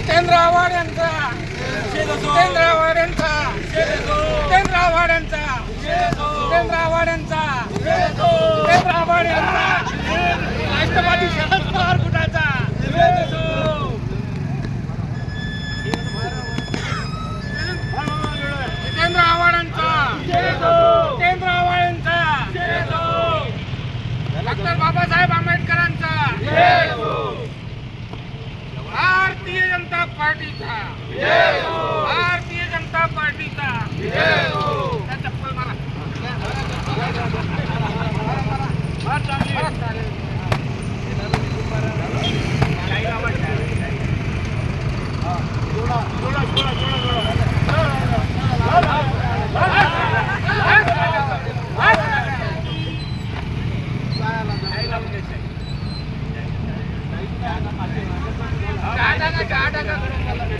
जितेंद्र आव्हाड यांचा. जितेंद्र आव्हाड यांचा. जितेंद्र आव्हाड यांचा. जितेंद्र आव्हाड यांचा. जितेंद्र आव्हाड यांचा. राष्ट्रवादी शरद पवार कुटाचा जितेंद्र आव्हाड यांचा. जितेंद्र आव्हाड यांचा. डॉक्टर बाबासाहेब आंबेडकर भारतीय जनता पार्टीचा भारतीय जनता पार्टीचा त्या चप्पल मारा Thank you. ఆటంకం